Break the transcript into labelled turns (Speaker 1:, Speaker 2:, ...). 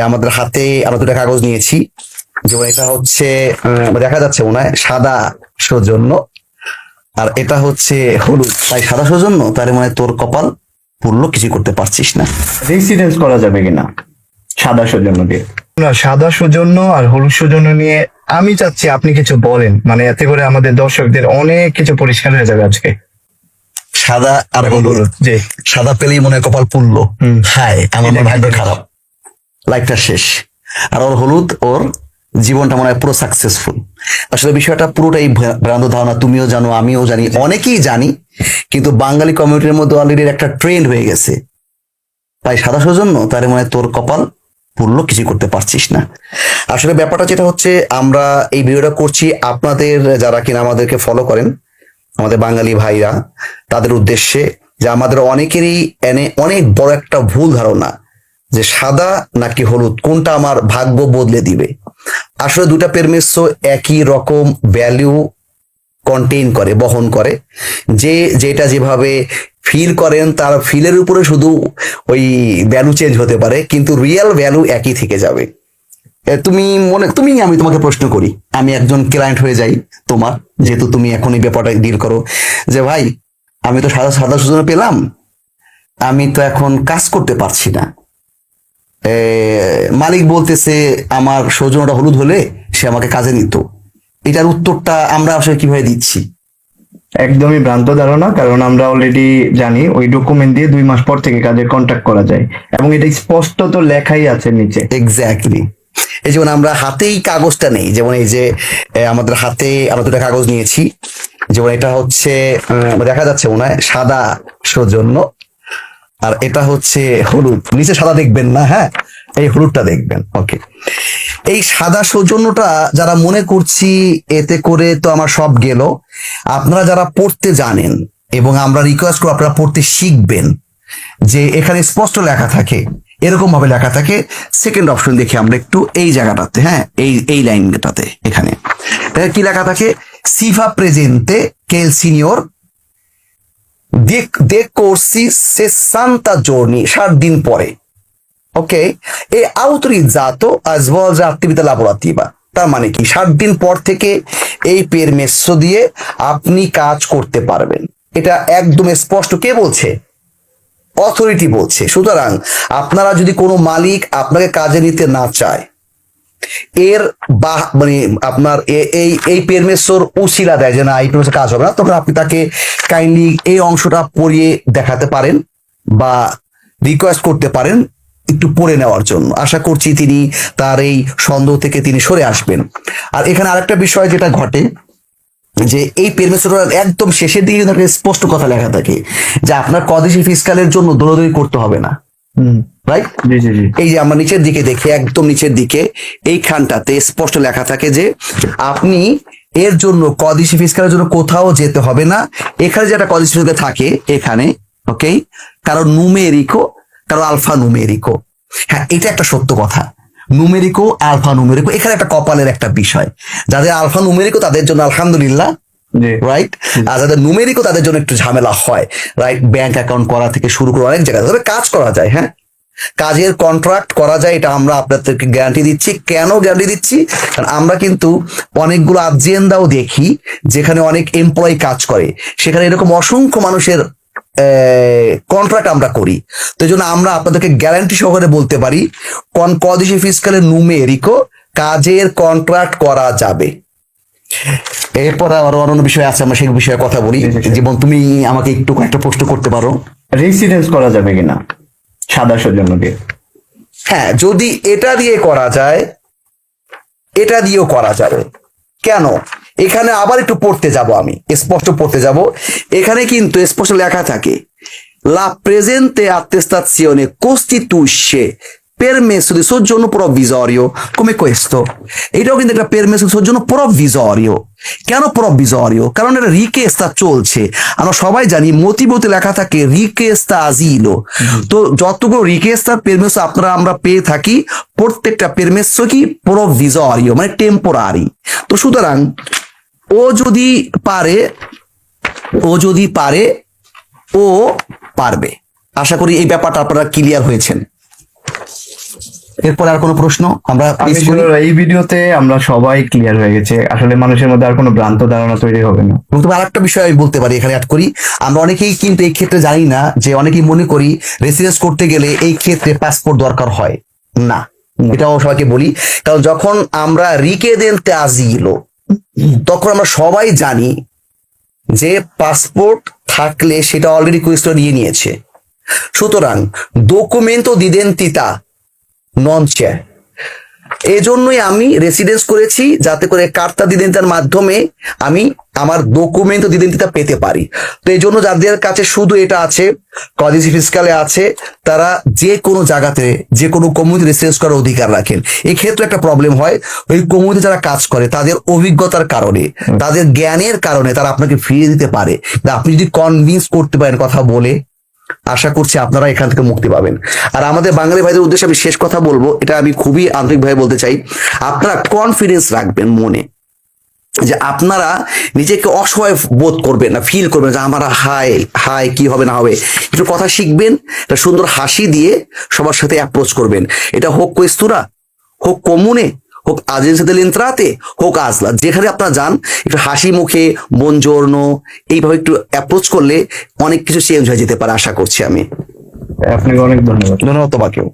Speaker 1: আমাদের হাতে আমরা দুটা কাগজ নিয়েছি। যেমন এটা হচ্ছে দেখা যাচ্ছে মনে হয় সাদা সৌজন্য আর এটা হচ্ছে হলুদ। তাই সাদা সৌজন্য তার মানে তোর কপাল পুরলো কিছু করতে পারছিস না।
Speaker 2: রেসিডেন্স করা যাবে কিনা? সাদা সৌজন্য দিয়ে। না সাদা সৌজন্য আর হলুদ সৌজন্য নিয়ে আমি চাচ্ছি আপনি কিছু বলেন। মানে এতে করে আমাদের দর্শকদের অনেক কিছু পরিষ্কার হয়ে যাবে আজকে।
Speaker 1: সাদা আর হলুদ।
Speaker 2: জি।
Speaker 1: সাদা পেলেই মনে হয় কপাল পুরলো
Speaker 2: হুম।
Speaker 1: হায় আমার ভাগ্য খারাপ। লাইফটা শেষ। আর ওর হলুদ, ওর জীবনটা মনে হয় পুরো সাকসেসফুল আসলে বিষয়টা পুরোটাই ভ্রা- ভ্রান্ত ধারণা, তুমিও জানো, আমিও জানি, অনেকেই জানি, কিন্তু বাঙালি কমিউনিটির মধ্যে অলরেডি একটা ট্রেন্ড হয়ে গেছে। তাই সাদা সৌজন্য তার মানে তোর কপাল পুরলো, কিছু করতে পারছিস না। আসলে ব্যাপারটা যেটা হচ্ছে, আমরা এই ভিডিওটা করছি আপনাদের যারা কিনা আমাদেরকে ফলো করেন, আমাদের বাঙালি ভাইরা, তাদের উদ্দেশ্যে যে আমাদের অনেকেরই এনে অনেক বড় একটা ভুল ধারণা যে সাদা নাকি হলুদ, কোনটা আমার ভাগ্য বদলে দিবে? আসলে দুটা পেরমেসো একই রকম ভ্যালু কন্টেইন করে, বহন করে। যে যেটা যেভাবে ফিল করেন, তার ফিলের উপরে শুধু ওই ভ্যালু চেঞ্জ হতে পারে, কিন্তু রিয়েল ভ্যালু একই থেকে যাবে। তুমি মনে, তুমি, আমি তোমাকে প্রশ্ন করি, আমি একজন ক্লায়েন্ট হয়ে যাই তোমার, যেহেতু তুমি এখন এই ব্যাপারটা ডিল করো, যে ভাই, আমি তো সাদা সাদা সূচনা পেলাম, আমি তো এখন কাজ করতে পারছি না। মালিক বলতেছে আমার সৌজন্যটা হলুদ হলে সে আমাকে কাজে নিত। এটার উত্তরটা আমরা আসলে কীভাবে দিচ্ছি?
Speaker 2: একদমই ভ্রান্ত ধারণা কারণ আমরা অলরেডি জানি ওই ডকুমেন্ট দিয়ে দুই মাস পর থেকে কাজের কন্ট্যাক্ট করা যায়। এবং এটা স্পষ্ট তো লেখাই আছে নিচে।
Speaker 1: এক্স্যাক্টলি এই যেমন আমরা হাতেই কাগজটা নেই যেমন এই যে আমাদের হাতে আমরা দুটা কাগজ নিয়েছি। যেমন এটা হচ্ছে দেখা যাচ্ছে মনে হয় সাদা সৌজন্য। আর এটা হচ্ছে হলুদ। নিচে সাদা দেখবেন না হ্যাঁ? এই হলুদটা দেখবেন ওকে এই সাদা সৌজন্যটা যারা মনে করছি এতে করে তো আমার সব গেল। আপনারা যারা পড়তে জানেন এবং আমরা রিকোয়েস্ট করব আপনারা পড়তে শিখবেন, যে এখানে স্পষ্ট লেখা থাকে এরকম ভাবে লেখা থাকে। সেকেন্ড অপশন দেখি আমরা একটু এই জায়গাটাতে হ্যাঁ? এই এই লাইনটাতে এখানে। কি লেখা থাকে? সিভা প্রেজেন্তে কেল সিনিয়র de corsi 60 giorni ষাট দিন পরে। ওকে এ autorizzato a svolgere attività lavorativa তার মানে কি? ষাট দিন পর থেকে এই পেরমেসো দিয়ে আপনি কাজ করতে পারবেন। এটা একদম স্পষ্ট। কে বলছে? অথরিটি বলছে। সুতরাং আপনারা যদি কোনো মালিক আপনাকে কাজে নিতে না চায় এর বা মানে আপনার এই এই পেরমেসোর উশিলা দেয় যে না, এই পেরমেসোর কাজ হবে না, তখন আপনি তাকে কাইন্ডলি এই অংশটা পড়িয়ে দেখাতে পারেন বা রিকোয়েস্ট করতে পারেন একটু পড়ে নেওয়ার জন্য। আশা করছি তিনি তার এই সন্দেহ থেকে তিনি সরে আসবেন। আর এখানে আরেকটা বিষয় যেটা ঘটে, যে এই পেরমেসোটার একদম শেষের দিকে স্পষ্ট কথা লেখা থাকে, যে আপনার কদেশি ফিসকালের জন্য দৌড়াদৌড়ি করতে হবে না। রাইট এই যে আমরা নিচের দিকে দেখি একদম নিচের দিকে এইখানটাতে স্পষ্ট লেখা থাকে যে আপনি এর জন্য কদিশি ফিসকালের জন্য কোথাও যেতে হবে না। এখানে যেটা কদিশি ফিসকাল থাকে এখানে ওকে কারও নুমেরিকো কারও আলফা নুমেরিকো হ্যাঁ এটা একটা সত্য কথা। নুমেরিকো আলফা নুমেরিকো এখানে একটা কপালের একটা বিষয়। যাদের আলফা নুমেরিকো তাদের জন্য আলহামদুলিল্লাহ রাইট আর যাদের নুমেরিকও তাদের জন্য একটু ঝামেলা হয়। রাইট ব্যাংক অ্যাকাউন্ট করা থেকে শুরু করে অনেক জায়গায়। তবে কাজ করা যায় হ্যাঁ? কাজের কন্ট্রাক্ট করা যায় এটা আমরা আপনাদেরকে গ্যারান্টি দিচ্ছি। কেন গ্যারান্টি দিচ্ছি? কারণ আমরা কিন্তু অনেকগুলো আজেন্দাও দেখি যেখানে অনেক এমপ্লয়ি কাজ করে। সেখানে এরকম অসংখ্য মানুষের কন্ট্রাক্ট আমরা করি। তো এই জন্য আমরা আপনাদেরকে গ্যারান্টি সহকারে বলতে পারি কন কদিশি ফিসকালের নুমেরিকো কাজের কন্ট্রাক্ট করা যাবে। এরপর আরও অন্য বিষয় আছে আমরা সেই বিষয়ে কথা বলি। যেমন তুমি আমাকে একটু কয়েকটা প্রশ্ন করতে পারো।
Speaker 2: রেসিডেন্স করা যাবে কিনা? সাদা সৌজন্য দিয়ে।
Speaker 1: হ্যাঁ যদি এটা দিয়ে করা যায় এটা দিয়েও করা যাবে। কেন? এখানে আবার একটু পড়তে যাব আমি স্পষ্ট পড়তে যাব। এখানে কিন্তু স্পষ্ট লেখা থাকে La presente attestazione costituisce permesso di soggiorno provvisorio come questo. এটাও কিন্তু একটা permesso di soggiorno provvisorio. কেন provvisorio? কারণ এটা রিকেস্তা চলছে আমরা সবাই জানি মতিবতে লেখা থাকে রিকেস্তা আজিলো তো যতগুলো রিকেস্তা পেরমেসো আপনারা আমরা পেয়ে থাকি প্রত্যেকটা পেরমেসো কি প্রভিজরিও মানে টেম্পোরারি তো সুতরাং ও যদি পারে ও যদি পারে ও পারবে আশা করি এই ব্যাপারটা আপনারা ক্লিয়ার হয়েছেন এরপর আর কোনো প্রশ্ন? আমরা
Speaker 2: এই ভিডিওতে আমরা সবাই ক্লিয়ার হয়ে গেছে। আসলে মানুষের মধ্যে আর কোনো ভ্রান্ত ধারণা তৈরি হবে না।
Speaker 1: এবং তবে আরেকটা বিষয় আমি বলতে পারি এখানে অ্যাড করি। আমরা অনেকেই কিন্তু এই ক্ষেত্রে জানি না যে অনেকেই মনে করি রেসিডেন্স করতে গেলে এই ক্ষেত্রে পাসপোর্ট দরকার হয়। না। এটাও সবাইকে বলি। কারণ যখন আমরা রিকে দেন আজিল তখন আমরা সবাই জানি যে পাসপোর্ট থাকলে সেটা অলরেডি কুইস্টো নিয়ে নিয়েছে। সুতরাং ডকুমেন্টও দিদেন তিতা নন চেয়ার এই জন্যই আমি রেসিডেন্স করেছি যাতে করে কার্তা দিদেন্তার মাধ্যমে আমি আমার ডকুমেন্ট ও দিদেন্তিতা পেতে পারি। তো এই জন্য যাদের কাছে শুধু এটা আছে কলেজ ফিসকালে আছে তারা যে কোনো জায়গাতে যে কোনো কমিউনিটি রেসিডেন্স করার অধিকার রাখেন। এই ক্ষেত্রে একটা প্রবলেম হয় ওই কমিউনিটি যারা কাজ করে তাদের অভিজ্ঞতার কারণে তাদের জ্ঞানের কারণে তারা আপনাকে ফিরিয়ে দিতে পারে। আপনি যদি কনভিন্স করতে পারেন কথা বলে আশা করছি আপনারা এখান থেকে মুক্তি পাবেন। আর আমাদের বাঙালি ভাইদের উদ্দেশ্যে আমি শেষ কথা বলব, এটা আমি খুবই আন্তরিকভাবে বলতে চাই। আপনারা কনফিডেন্স রাখবেন মনে, যে আপনারা নিজেকে অসহায় বোধ করবেন না ফিল করবেন যে আমার হাই হাই কি হবে না হবে। একটু কথা শিখবেন, একটা সুন্দর হাসি দিয়ে সবার সাথে অ্যাপ্রোচ করবেন। এটা হোক কোয়েস্তুরা হোক কমুনে হোক আজেন্সি ইন্ত্রাতে entrate হোক আজলা যেখানে আপনারা যান একটু হাসি মুখে মন বনজর্ণ এইভাবে একটু অ্যাপ্রোচ করলে অনেক কিছু চেঞ্জ হয়ে যেতে পারে আশা করছি আমি।
Speaker 2: আপনাকে অনেক ধন্যবাদ।
Speaker 1: ধন্যবাদ তোমাকেও।